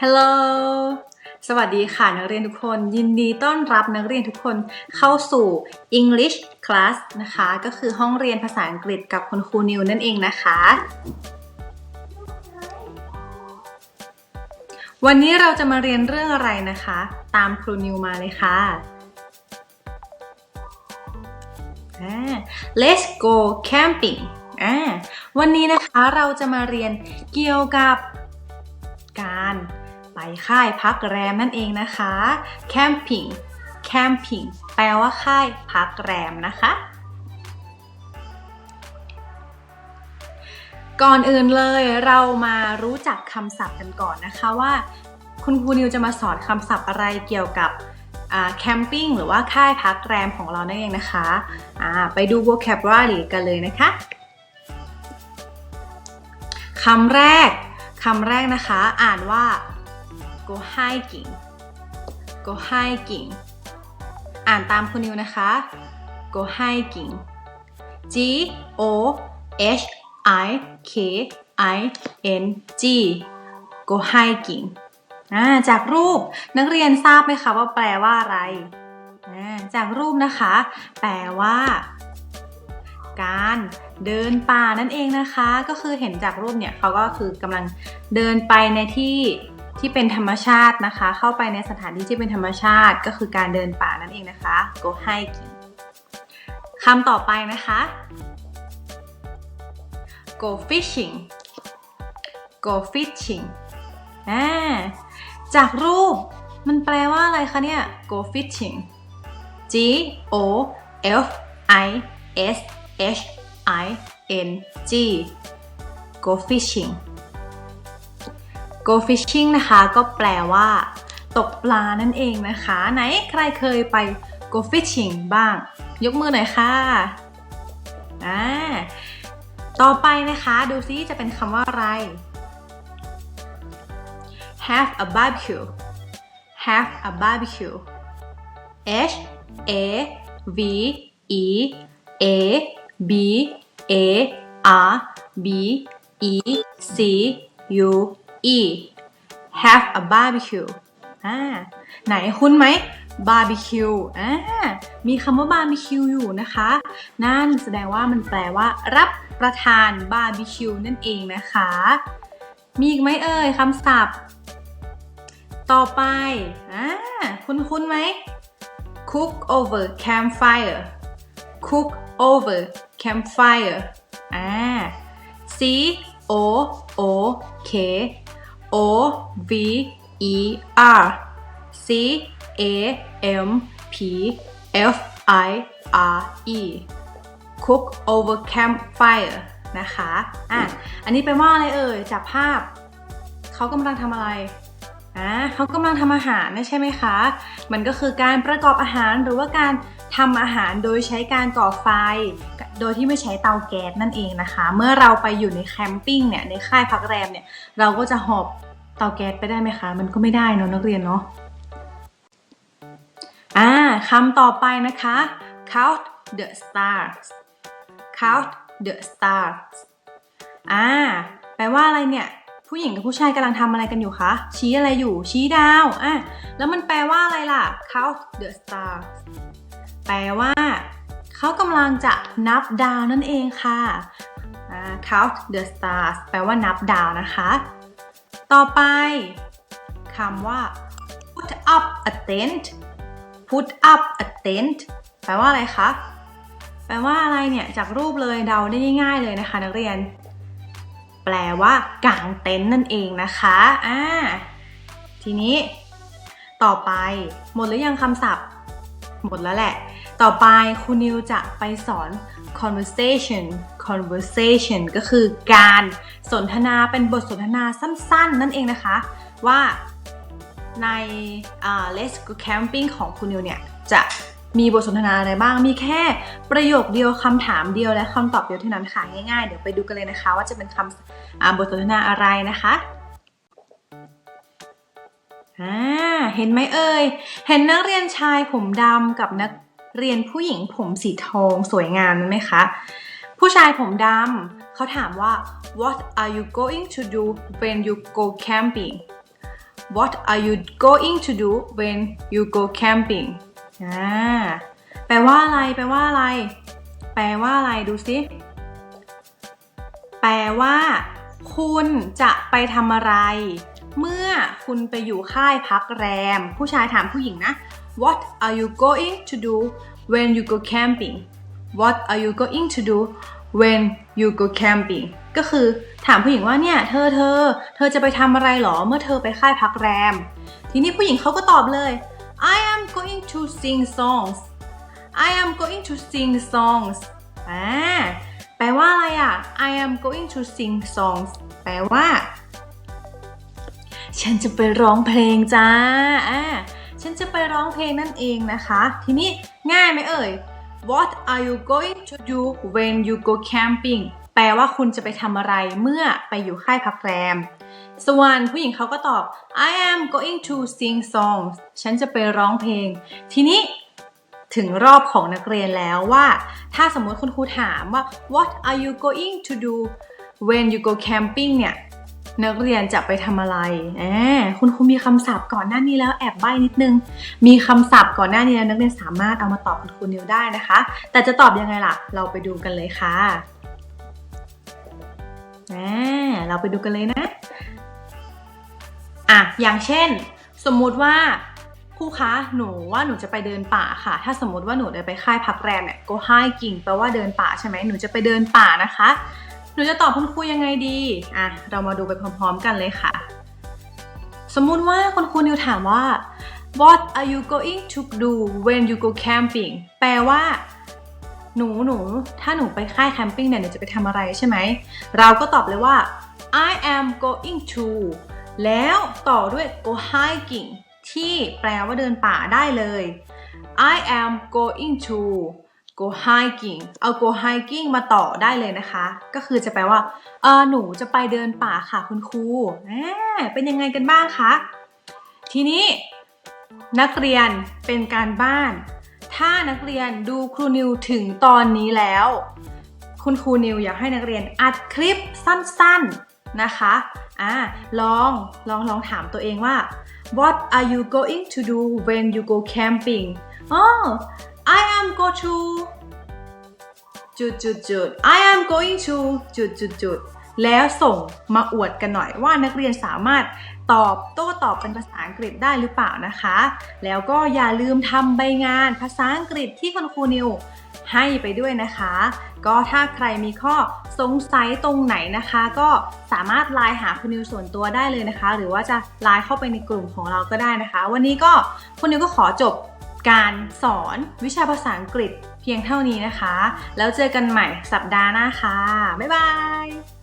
Hello สวัสดีค่ะนักเรียนทุกคน ยินดีต้อนรับนักเรียนทุกคนเข้าสู่ English Class นะคะ ก็คือห้องเรียนภาษาอังกฤษกับคุณครูนิวนั่นเองนะคะ วันนี้เราจะมาเรียนเรื่องอะไรนะคะ ตามครูนิวมาเลยค่ะ Let's go camping วันนี้นะคะเราจะมาเรียนเกี่ยวกับ การ ไปค่ายพักแรมนั่นเองนะคะ camping camping แปลว่าค่ายพักแรมนะคะ ก่อนอื่นเลยเรามารู้จักคำศัพท์กันก่อนนะคะว่า คุณครูนิวจะมาสอนคำศัพท์อะไรเกี่ยวกับแคมปิ้งหรือว่าค่ายพักแรมของเรานั่นเองนะคะะไปดู vocabulary กันเลยนะคะคำแรก คำแรกนะคะอ่านว่า go hiking go hiking อ่านตามคุณนิวนะคะ go hiking G O H I K I N G go hiking าจากรูปนักเรียนทราบไหมคะว่าแปลว่าอะไร จากรูปนะคะ แปลว่า การเดินป่านั่นเองนะคะ ก็คือเห็นจากรูปเนี่ยเขาก็คือกำลังเดินไปในที่ที่เป็นธรรมชาตินะคะ เข้าไปในสถานที่ที่เป็นธรรมชาติก็คือการเดินป่านั่นเองนะคะ go hiking คำต่อไปนะคะ go fishing go fishing อ่าจากรูปมันแปลว่าอะไรคะเนี่ย go fishing G O F I S H I N G go fishing go fishing นะคะก็แปลว่า ตกปลานั่นเองนะคะ ไหนใครเคยไป go fishing บ้าง ยกมือหน่อยค่ะอ่าต่อไปนะคะดูซิจะเป็นคำว่าอะไร have a barbecue have a barbecue H A V E A B A R B E C U E have a barbecue อ่าไหนคุ้นไหม barbecue อ่ามีคำว่า barbecue อยู่นะคะ นั่นแสดงว่ามันแปลว่า รับประทาน barbecue นั่นเองนะคะ มีอีกไหมเอ่ยคำศัพท์ ต่อไปอ่าคุ้นคุ้นไหม cook over campfire cook over campfire อ่า C O O K O V E R C A M P F I R E cook over campfire นะคะ อะ อันนี้แปลว่าอะไรเอ่ย จากภาพ เขากำลังทำอะไร อ่าเขากำลังทำอาหารนะใช่ไหมคะ มันก็คือการประกอบอาหารหรือว่าการทำอาหารโดยใช้การก่อไฟ โดยที่ไม่ใช้เตาแก๊สนั่นเองนะคะ เมื่อเราไปอยู่ในแคมปิ้งเนี่ยในค่ายพักแรมเนี่ยเราก็จะหอบเตาแก๊สไปได้ไหมคะ มันก็ไม่ได้เนอะนักเรียนเนาะอ่าคำต่อไปนะคะ count the stars count the stars อ่าแปลว่าอะไรเนี่ย ผู้หญิงกับผู้ชายกำลังทำอะไรกันอยู่คะ ชี้อะไรอยู่ ชี้ดาว อะ แล้วมันแปลว่าอะไรล่ะ count the stars แปลว่าเขากำลังจะนับดาวนั่นเองค่ะ count the stars แปลว่านับดาวนะคะ ต่อไปคำว่า put up a tent put up a tent แปลว่าอะไรคะ แปลว่าอะไรเนี่ย จากรูปเลยเดาได้ง่ายๆเลยนะคะ นักเรียน ลว่ากางเต็นท์นั่นเองนะคะอ่าทีนี้ ต่อไปหมดหรือยังคำศัพท์ หมดแล้วแหละ ต่อไปคุณนิวจะไปสอน conversation conversation ก็คือการสนทนาเป็นบทสนทนาสั้นๆ นั่นเองนะคะ ว่าใน uh, Let's Go Camping ของคุณนิวเนี่ย จะ มีบทสนทนาอะไรบ้าง มีแค่ประโยคเดียวคำถามเดียวและคำตอบเดียวเท่านั้นค่ะง่ายๆ เดี๋ยวไปดูกันเลยนะคะ ว่าจะเป็นคำบทสนทนาอะไรนะคะอ่าเห็นไหมเอ่ย เห็นนักเรียนชายผมดำกับนักเรียนผู้หญิงผมสีทองสวยงามไหมคะ ผู้ชายผมดำเขาถามว่า what are you going to do when you go camping what are you going to do when you go camping อ่าแปลว่าอะไร แปลว่าอะไร แปลว่าอะไรดูสิ แปลว่า คุณจะไปทำอะไร เมื่อคุณไปอยู่ค่ายพักแรม ผู้ชายถามผู้หญิงนะ What are you going to do when you go camping What are you going to do when you go camping ก็คือถามผู้หญิงว่าเนี่ยเธอเธอ เธอจะไปทำอะไรหรอเมื่อเธอไปค่ายพักแรม ทีนี้ผู้หญิงเขาก็ตอบเลย I am going to sing songs I am going to sing songs อ่าแปลว่าอะไรอะ I am going to sing songs แปลว่า ฉันจะไปร้องเพลงจ้าอ่าฉันจะไปร้องเพลงนั่นเองนะคะ ทีนี้ง่ายไหมเอ่ย What are you going to do when you go camping แปลว่าคุณจะไปทำอะไรเมื่อไปอยู่ค่ายพักแรม ส่วนผู้หญิงเขาก็ตอบ I am going to sing songs ฉันจะไปร้องเพลง ทีนี้ถึงรอบของนักเรียนแล้วว่า ถ้าสมมติคุณครูถามว่า what are you going to do when you go camping เนี่ยนักเรียนจะไปทำอะไรแอคุณครูมีคำศัพท์ก่อนหน้านี้แล้วแอบใบ้นิดนึง มีคำศัพท์ก่อนหน้านี้แล้วนักเรียนสามารถเอามาตอบคุณครูนิวได้นะคะ แต่จะตอบยังไงล่ะ เราไปดูกันเลยค่ะแอเราไปดูกันเลยนะ อะอย่างเช่น สมมุติว่าครูคะหนูว่าหนูจะไปเดินป่าค่ะ ถ้าสมมติว่าหนูได้ไปค่ายพักแรมเนี่ย go hiking แปลว่าเดินป่าใช่ไหมหนูจะไปเดินป่านะคะ หนูจะตอบคุณครูยังไงดีอะเรามาดูไปพร้อมๆกันเลยค่ะ สมมุติว่าคุณครูนิวถามว่า what are you going to do when you go camping แปลว่า หนูหนูถ้าหนูไปค่ายแคมปิ้งเนี่ยหนูจะไปทำอะไรใช่ไหม เราก็ตอบเลยว่า I am going to แล้วต่อด้วย go hiking ที่แปลว่าเดินป่าได้เลย I am going to go hiking เอา go hiking มาต่อได้เลยนะคะ ก็คือจะแปลว่าเออหนูจะไปเดินป่าค่ะคุณครูเป็นยังไงกันบ้างคะ ทีนี้นักเรียนเป็นการบ้าน ถ้านักเรียนดูครูนิวถึงตอนนี้แล้ว คุณครูนิวอยากให้นักเรียนอัดคลิปสั้นๆ นะคะอ่าลองลองลองถามตัวเองว่า What are you going to do when you go camping? Oh, I am go to จุดจุดจุด I am going to จุดจุดจุดแล้วส่งมาอวดกันหน่อยว่านักเรียนสามารถตอบโต้ตอบเป็นภาษาอังกฤษได้หรือเปล่านะคะ แล้วก็อย่าลืมทำใบงานภาษาอังกฤษที่คุณครูนิว ให้ไปด้วยนะคะ ก็ถ้าใครมีข้อสงสัยตรงไหนนะคะ ก็สามารถไลน์หาคุณนิวส่วนตัวได้เลยนะคะ หรือว่าจะไลน์เข้าไปในกลุ่มของเราก็ได้นะคะ วันนี้ก็คุณนิวก็ขอจบการสอนวิชาภาษาอังกฤษเพียงเท่านี้นะคะ แล้วเจอกันใหม่สัปดาห์หน้าค่ะ บ๊ายบาย